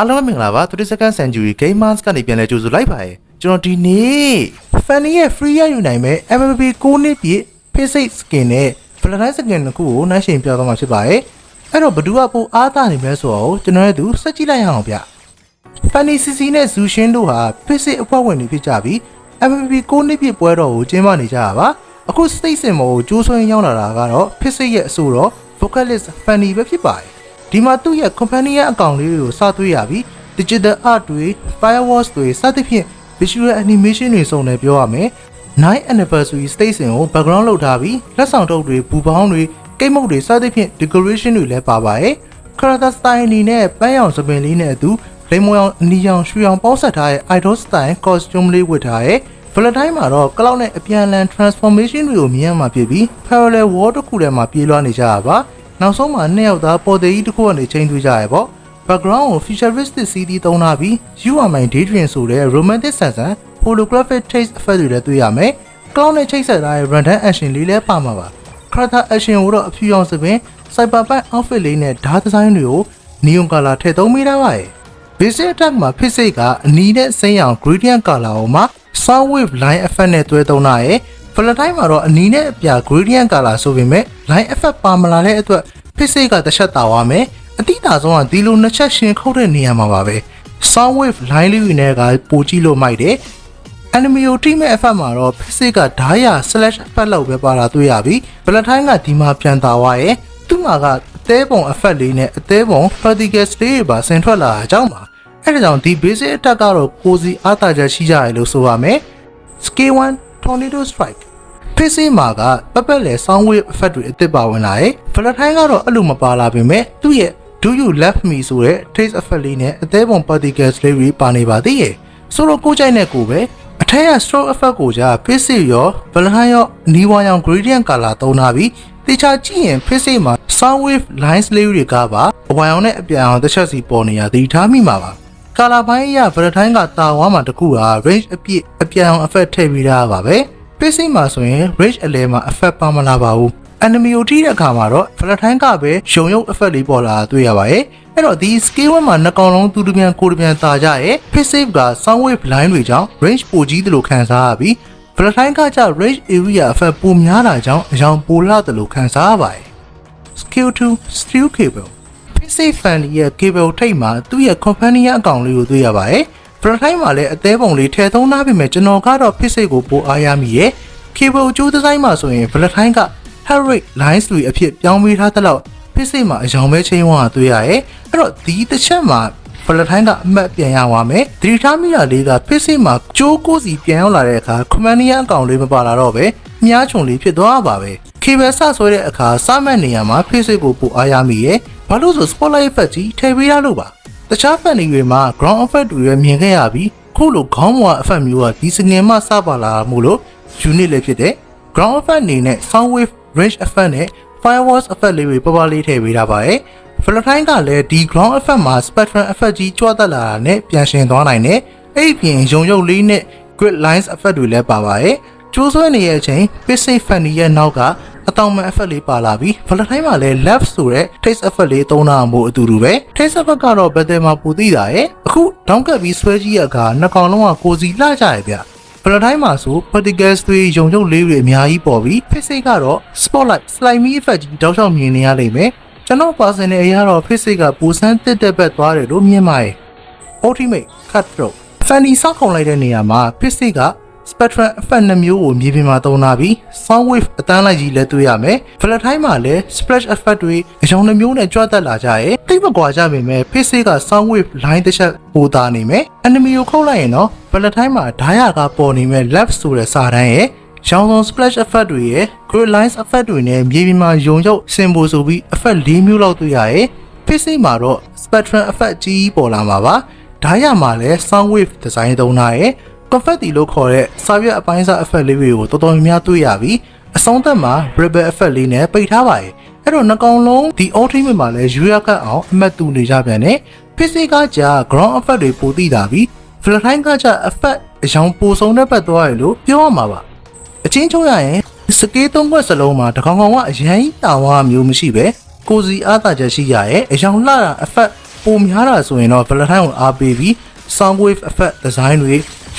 အားလုံးပဲမင်္ဂလာပါ 32nd Century Gamers ကနေပြန်လဲကြိုဆိုလိုက်ပါရယ်ကျွန်တော်ဒီနေ့ Fanny ရဲ့ free ရယူနိုင်မဲ့ MMP 6နှစ်ပြည့် Face Skin နဲ့ Valentine Skin တစ်ခုကိုနှိုင်းယှဉ်ပြသွားမှာဖြစ်ပါရယ်အဲ့တော့ဘယ်သူကပိုအားသာနေမလဲဆိုတော့ကျွန်တော်ရဲ့သူစက်ကြည့်လိုက်ရအောင်ဗျ Fanny CC နဲ့ Zushin တို့ဟာ Face အဖွဲ့ဝင်တွေဖြစ်ကြပြီး MMP 6နှစ်ပြည့်ပွဲတော်ကိုကျင်းပနေကြတာပါအခု State Sim ကိုကျိုးဆွဲရောက်လာတာကတော့ Face ရဲ့အဆိုတော့ Vocalist Fanny ပဲဖြစ်ပါတယ် ဒီမှာသူ့ရဲ့ company ရဲ့အကောင့်လေးတွေကိုစသွေးရပြီး digital art တွေ fireworks တွေစသဖြင့် visual animation တွေစုံတယ်ပြောရမယ်9 anniversary station ကို background လုပ်ထားပြီးလက်ဆောင်ထုတ်တွေဘူပေါင်းတွေကိတ်မုတ်တွေစသဖြင့် decoration တွေလည်းပါပါတယ် character style အနေနဲ့ပန်းရောင်စပင်လေးနဲ့အတူလိမ်မောင်အနီရောင်ရွှေရောင်ပေါင်းစပ်ထားတဲ့ idol style costume လေးဝတ်ထားရဲ့ Valentine မှာတော့ cloud နဲ့အပြန်အလှန် transformation တွေကိုမြင်ရမှာဖြစ်ပြီး parallel world တစ်ခုထဲမှာပြေးလွှားနေကြတာပါ နောက်ဆုံးမှာနှစ်ယောက်သားပေါ်သေးကြီးတစ်ခုကနေချိန်သွေးကြရပေါ့ background ကို futuristic CD သုံးထားပြီး You Are My Daydream ဆိုတဲ့ romantic ဆန်ဆန် holographic taste effect တွေလည်းတွေ့ရမယ် cloud နဲ့ချိတ်ဆက်ထားတဲ့ random action လေးလည်းပါမှာပါ character action ကိုတော့အဖြူရောင်စပင် cyberpunk outfit လေးနဲ့ဓာတ်ဒီဇိုင်းတွေကို neon color ထည့်သုံးမိထားပါရဲ့ basic attack မှာဖြစ်စိတ်ကအနီးနဲ့စိမ်းရောင် gradient color ဟိုမှာ sound wave line effect နဲ့တွဲသုံးတာရဲ့ Valentine မှာတော့အနီးနဲ့အပြာ gradient color ဆိုပေမဲ့ line effect ပါမလာတဲ့အတွက်ဖြစ်စိတ်ကတစ်ချက်တာသွားမယ်အတိအတာဆုံးကဒီလိုနှစ်ချက်ရှင်ခုတ်တဲ့နေရာမှာပါပဲ sound wave line လေးတွေနဲ့ကပိုကြည့်လို့မိုက်တယ် enemy ကိုထိမဲ့ effect မှာတော့ physics ကဓာတ်ရ slash effect လောက်ပဲပါတာတွေ့ရပြီး Valentine ကဒီမှာပြန်တာသွားရဲ့သူ့မှာကအသေးပုံ effect လေးနဲ့အသေးပုံ particles လေးတွေပါဆင်ထွက်လာတာကြောင့်ပါအဲ့ဒါကြောင့်ဒီ basic attack ကတော့ကိုစီအားသာချက်ရှိကြရလို့ဆိုရမယ် scale 1 tornado strike ဖြစ်စီမှာကပပက်လေ sound wave effect တွေအသစ်ပါဝင်လာရဲ့ Valentine ကတော့အဲ့လိုမပါလာပေမဲ့သူ့ရဲ့ do you left me ဆိုတဲ့ taste effect လေးနဲ့အသေးပုံ particles လေးတွေပါနေပါသေးရဲ့ဆိုတော့ကိုကြိုက်တဲ့ကိုပဲအထက်က stroke effect ကိုကြာ face ရော Valentine ရောနီဝါရောင် gradient color သုံးထားပြီးတေချာကြည့်ရင် face မှာ sound wave lines လေးတွေကပါအဝါရောင်နဲ့အပြန်အောင်တစ်ချက်စီပေါ်နေရသတိထားမိမှာပါကာလာပိုင်းအရ Valentine ကတာဝါမှာတခုက range အပြည့်အပြန်အောင် effect ထည့်ပြီးသားပါပဲ face မှာဆိုရင် range အလဲမှာ effect ပါမလာပါဘူး enemy ကိုထိတဲ့အခါမှာတော့ Valentine ကပဲရုံရုပ် effect လေးပေါ်လာတာတွေ့ရပါရဲ့အဲ့တော့ဒီ scale 1မှာနှစ်ကောင်လုံးသူတစ်ပြန်ကိုယ်တစ်ပြန်တာကြရဲ့ face save က sound wave line တွေကြောင့် range ပိုကြီးတယ်လို့ခံစားရပြီး Valentine ကကြ range area effect ပိုများတာကြောင့်အယောင်ပိုလာတယ်လို့ခံစားရပါတယ် skill 2 steel cable PC fan ရဲ့ cable ထိပ်မှာသူ့ရဲ့ company အကောင့်လေးကိုတွေ့ရပါတယ် Valentine မှာလည်းအသေးပုံလေးထည့်သုံးထားပေမဲ့ကျွန်တော်ကတော့ PC ကိုပိုအားရမိရဲ့ cable ကျိုးဒီဇိုင်းမှာဆိုရင် Valentine က heart rate lines တွေအဖြစ်ပြောင်းပေးထားတဲ့လောက် PC မှာအယောင်ပဲချိန်ဝါတွေ့ရရဲ့အဲ့တော့ဒီတစ်ချက်မှာ Valentine ကအမှတ်ပြန်ရပါမယ်။ဒီထားမိတာလေးက PC မှာကျိုးကိုစီပြန်ရောက်လာတဲ့အခါ Command အကောင့်လေးမပါလာတော့ပဲမြားချုံလေးဖြစ်သွားပါပဲ။ cable ဆဆွဲတဲ့အခါစမှတ်နေရမှာ PC ကိုပိုအားရမိရဲ့။ဘာလို့ဆို spotlight effect ကြီးထည့်ပေးရလို့ပါ။ တခြား fan တွေမှာ ground effect တွေပဲမြင်ခဲ့ရပြီးခုလိုခေါင်းမွာ effect မျိုးကဒီစငင်မှစပါလာမှုလို့ unit လေးဖြစ်တဲ့ ground effect အနေနဲ့ sound wave range effect နဲ့ fireworks effect လေးတွေပပလေးထည့်ပေးထားပါရဲ့ Valentine ကလည်းဒီ ground effect မှာ spectrum effect ကြီးကြွတက်လာတာနဲ့ပြန်ရှင်သွားနိုင်တယ်အဲ့ဒီပြင်ရုံရုပ်လေးနဲ့ grid lines effect တွေလည်းပါပါရဲ့ကျိုးဆွဲနေတဲ့အချိန် basic fanny ရဲ့နောက်က အတောင်မှန် effect လေးပါလာပြီး Valentine မှာလည်း left ဆိုတဲ့ taste effect လေးသုံးတာမို့အတူတူပဲ taste effect ကတော့ battle မှာပူသိတာရဲ့အခု down ကပ်ပြီးဆွဲကြည့်ရကနှစ်ကောင်လုံးကကိုစီလှကြရဲ့ဗျ Valentine မှာဆို particles တွေယုံယုံလေးတွေအများကြီးပေါ်ပြီး physics ကတော့ spotlight slimy effect ကြီးတောက်လျှောက်မြင်နေရလိမ့်မယ်ကျွန်တော် personal အရာတော့ physics ကပူစမ်းတစ်တက်ဘက်သွားတယ်လို့မြင်ပါတယ် ultimate cutthroat fanny စောက်ခုံလိုက်တဲ့နေရာမှာ physics က spectrum effect နှစ်မျိုးကိုမြေပြင်မှာသုံးထားပြီး sound wave အတန်းလိုက်ကြီးလည်းတွေ့ရမယ် Valentine မှာလည်း splash effect တွေအယောင်နှမျိုးနဲ့ကြွတက်လာကြရဲ့တိတ်မကွာကြပေမဲ့ physics က sound wave line တစ်ချက်ပိုတာနေမယ် enemy ကိုခုတ်လိုက်ရင်တော့ Valentine မှာဓာရကပေါ်နေမဲ့ left ဆိုတဲ့စာတန်းရဲ့ရောင်စုံ splash effect တွေရဲ့ grid lines effect တွေနဲ့မြေပြင်မှာယုံရုပ် symbol ဆိုပြီး effect ၄မျိုးလောက်တွေ့ရရဲ့ PC မှာတော့ spectrum effect ကြီးပေါ်လာမှာပါဓာတ်ရမှာလည်း sound wave design သုံးထားရဲ့ confetti လို့ခေါ်တဲ့စာရွက်အပိုင်းစား effect လေးတွေကိုတော်တော်များများတွေ့ရပြီးအဆုံးသက်မှာ rebel effect လေးနဲ့ပိတ်ထားပါရဲ့အဲ့တော့နှကောင်လုံးဒီ ultimate မှာလည်းယူရကတ်အောင်အမှတ်တူနေကြပြန်တယ် PC ကကြာ ground effect တွေပိုသိတာပြီး Valentine ကကြာ effect အယောင်ပိုဆုံးတဲ့ဘက်သွားရလို့ပြောရမှာပါအချင်းချုပ်ရရင်စကေးသုံးခွက်စလုံးမှာတကောင်ကောင်ကအရန်ကြီးတာဝါမျိုးမရှိပဲကိုစီအားသာချက်ရှိရရဲ့အယောင်လှတာ effect ပပုံများတာဆိုရင်တော့ Valentine ကိုအားပေးပြီး sound wave effect design တွေ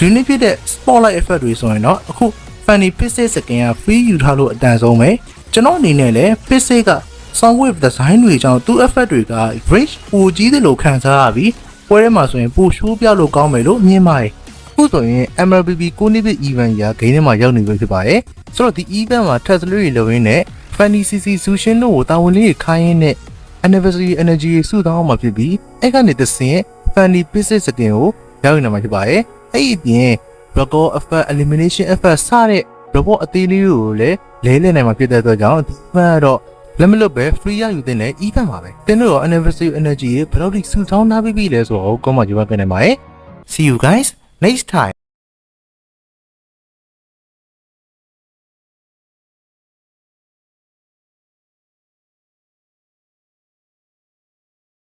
unique ဖြစ်တဲ့ spotlight effect တွေဆိုရင်တော့အခု Fanny Pixel skin က free ယူထားလို့အတန်ဆုံးပဲကျွန်တော်အနေနဲ့လည်း Pixel က sound wave design တွေကြောင့်သူ့ effect တွေက range ပိုကြီးတယ်လို့ခံစားရပြီးပွဲထဲမှာဆိုရင်ပိုရှိုးပြလို့ကောင်းမယ်လို့မြင်ပါတယ်အခုဆိုရင် MLBB 9 nibit event ရာဂိမ်းထဲမှာရောက်နေပြီဖြစ်ပါတယ်ဆိုတော့ဒီ event မှာ Tesla တွေလုံရင်းနဲ့ Fanny CC Sushin တို့ကိုတာဝန်လေးခိုင်းရင်းနဲ့ anniversary energy စုတောင်းအောင်မှာဖြစ်ပြီးအဲ့ကနေတစ်ဆင့် Fanny Pixel skin ကိုရောက်နေမှာဖြစ်ပါတယ်အဲ့ဒီအပြင် record effect elimination effect စတဲ့ robot အသေးလေးတွေကိုလည်းလဲလဲနိုင်မှာဖြစ်တဲ့အတွက်ကြောင့်ဒီဘက်ကတော့လက်မလွတ်ပဲ free ရယူတဲ့နဲ့ event ပါပဲတင်းတို့ရော anniversary energy ကိုဘယ်လောက်ထိစုဆောင်းထားပြီးပြီလဲဆိုတော့ comment ကြည့်ပါခဲ့နိုင်ပါတယ် see you guys next time